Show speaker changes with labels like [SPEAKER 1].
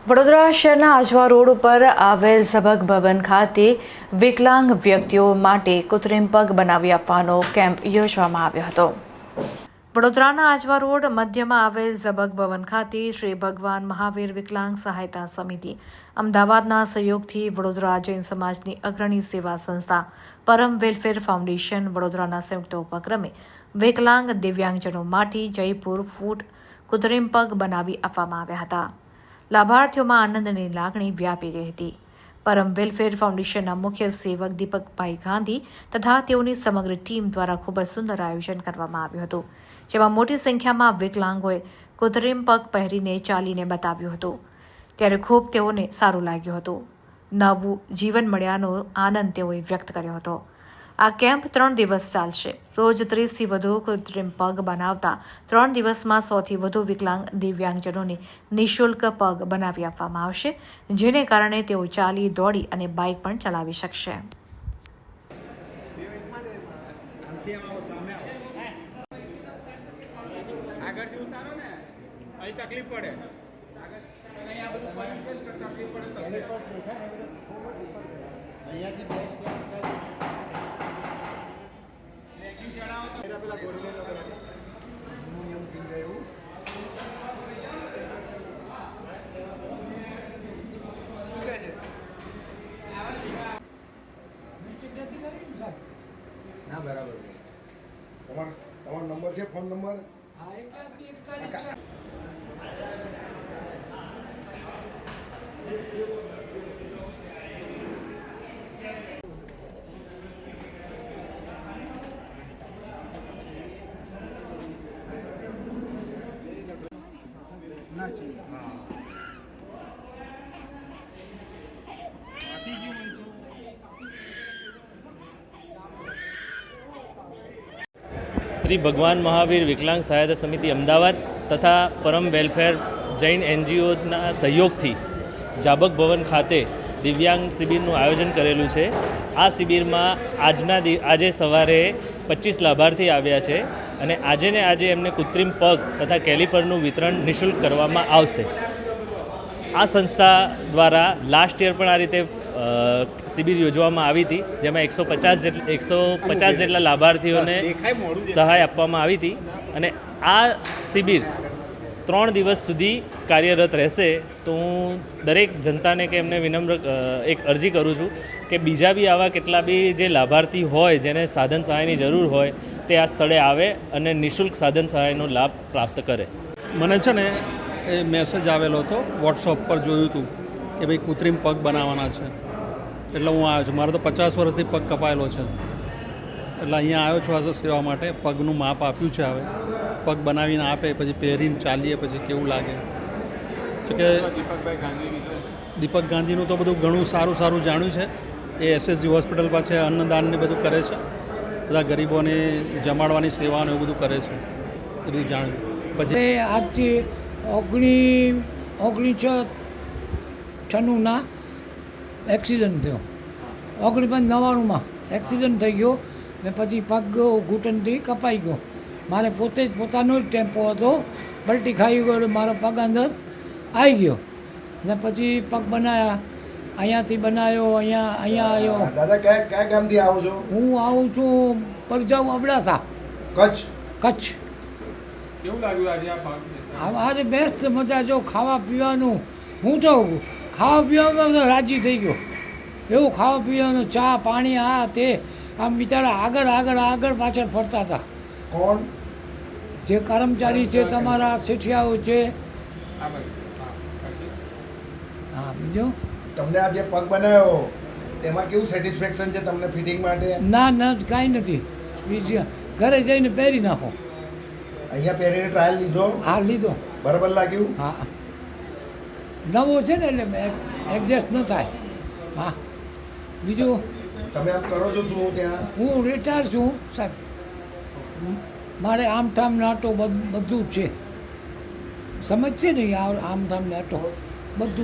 [SPEAKER 1] વડોદરા શહેરના આજવા રોડ ઉપર આવેલ સભક ભવન ખાતે વિકલાંગ વ્યક્તિઓ માટે કૃત્રિમ પગ બનાવી આપવાનો કેમ્પ યોજવામાં આવ્યો હતો. વડોદરાના આજવા રોડ મધ્યમાં આવેલ ઝબક ભવન ખાતે શ્રી ભગવાન મહાવીર વિકલાંગ સહાયતા સમિતિ, અમદાવાદના સહયોગથી વડોદરા જૈન સમાજની અગ્રણી સેવા સંસ્થા, પરમ વેલફેર ફાઉન્ડેશન વડોદરાના સંયુક્ત ઉપક્રમે વિકલાંગ દિવ્યાંગજનો માટે જયપુર ફૂટ કૃત્રિમ પગ બનાવી આપવામાં આવ્યા હતા. લાભાર્થીઓમાં આનંદની લાગણી વ્યાપી ગઈ હતી. પરમ વેલફેર ફાઉન્ડેશનના મુખ્ય સેવક દીપકભાઈ ગાંધી તથા તેઓની સમગ્ર ટીમ દ્વારા ખૂબ જ સુંદર આયોજન કરવામાં આવ્યું હતું, જેમાં મોટી સંખ્યામાં વિકલાંગોએ કૃત્રિમ પગ પહેરીને ચાલીને બતાવ્યું હતું. ત્યારે ખૂબ તેઓને સારું લાગ્યું હતું. નવું જીવન મળ્યાનો આનંદ તેઓએ વ્યક્ત કર્યો હતો. આ કેમ્પ ત્રણ દિવસ ચાલશે. રોજ ત્રીસથી વધુ કૃત્રિમ પગ બનાવતા ત્રણ દિવસમાં સૌથી વધુ વિકલાંગ દિવ્યાંગજનોને નિઃશુલ્ક પગ બનાવી આપવામાં આવશે, જેને કારણે તેઓ ચાલી, દોડી અને બાઇક પણ ચલાવી શકશે.
[SPEAKER 2] તકલીફ પડે
[SPEAKER 3] તમારો તમારો નંબર છે? Phone number?
[SPEAKER 4] શ્રી ભગવાન મહાવીર વિકલાંગ સહાયતા સમિતિ અમદાવાદ તથા પરમ વેલફેર જૈન એનજીઓના સહયોગથી જાબક ભવન ખાતે દિવ્યાંગ શિબિરનું આયોજન કરેલું છે. આ શિબિરમાં આજના આજે સવારે પચીસ લાભાર્થી આવ્યા છે અને આજે ને આજે એમને કૃત્રિમ પગ તથા કેલિપરનું વિતરણ નિઃશુલ્ક કરવામાં આવશે. આ સંસ્થા દ્વારા લાસ્ટ યર પણ આ રીતે શિબિર યોજવામાં આવી હતી જેમાં એકસો પચાસ જેટલા એકસો પચાસ જેટલા લાભાર્થીઓને સહાય આપવામાં આવી હતી. અને આ શિબિર ત્રણ દિવસ સુધી કાર્યરત રહેશે તો હું દરેક જનતાને કે એમને વિનમ્ર એક અરજી કરું છું કે બીજા બી આવા કેટલા બી જે લાભાર્થી હોય જેને સાધન સહાયની જરૂર હોય તે આ સ્થળે આવે અને નિઃશુલ્ક સાધન સહાયનો લાભ પ્રાપ્ત કરે.
[SPEAKER 5] મને છે ને એ મેસેજ આવેલો હતો વોટ્સઅપ પર જોયું હતું કે ભાઈ કૃત્રિમ પગ બનાવવાના છે. એટલે હું આવ્યો છું. મારે તો પચાસ વર્ષથી પગ કપાયેલો છે. એટલે અહીંયા આવ્યો છું આ સેવા માટે. પગનું માપ આપ્યું છે હવે. પગ બનાવીને આપે, પછી પહેરીને ચાલીએ, પછી કેવું લાગે. તો કે દીપક ગાંધીનું તો બધું ઘણું સારું સારું જાણ્યું છે. એ એસએસજી હોસ્પિટલ પાસે અન્નદાનને બધું કરે છે. બધા ગરીબોને જમાડવાની સેવાને એવું બધું કરે છે. એ બધું જાણ્યું. પછી
[SPEAKER 6] આજથી ઓગણી ઓગણીસો છન્નુંના એક્સિડન્ટ થયો. ઓગણીસ નવ્વાણુંમાં એક્સિડન્ટ થઈ ગયો ને પછી પગ ઘૂંટણથી કપાઈ ગયો. મારે પોતે જ પોતાનો જ ટેમ્પો હતો. પલટી ખાઈ ગયો એટલે મારો પગ અંદર આવી ગયો. ને પછી પગ બનાવ્યા અહીંયાથી બનાવ્યો અહીંયા અહીંયા આવ્યો.
[SPEAKER 3] દાદા કયા કયા ગામથી આવો છો?
[SPEAKER 6] હું આવું છું પરજાઉ અબડાસા.
[SPEAKER 3] કચ્છ?
[SPEAKER 6] કચ્છ.
[SPEAKER 2] કેવું લાગ્યું આજે આ
[SPEAKER 6] આજે બેસ્ટ મજા જો ખાવા પીવાનું હું તો ખાવા પીવામાં બધો રાજી થઈ ગયો. એવું ખાવા પીવાનું ચા પાણી આ તે આમ બિચારા આગળ આગળ આગળ પાછળ ફરતા હતા.
[SPEAKER 3] કોણ?
[SPEAKER 6] જે કર્મચારી છે તમારા શેઠિયાઓ છે.
[SPEAKER 2] હા
[SPEAKER 6] બીજું?
[SPEAKER 3] તમને આ જે પગ બનાવ્યો તેમાં કેવું સેટિસ્ફેક્શન છે તમને ફિટિંગ માટે?
[SPEAKER 6] ના ના કાંઈ નથી. બીજું ઘરે જઈને પહેરી નાખો.
[SPEAKER 3] અહીંયા પહેરીને ટ્રાયલ લીધો?
[SPEAKER 6] હા લીધો.
[SPEAKER 3] બરાબર લાગ્યું?
[SPEAKER 6] હા. નવો છે ને એટલે એડજસ્ટ ન થાય. હા. બીજું?
[SPEAKER 3] તમે આમ કરો છો શું ત્યાં?
[SPEAKER 6] હું રિટાયર છું સાહેબ. મારે આમઠામ નાટો બધું જ છે. સમજ છે ને આમઠામ આમ ઠામ નાટો. બધું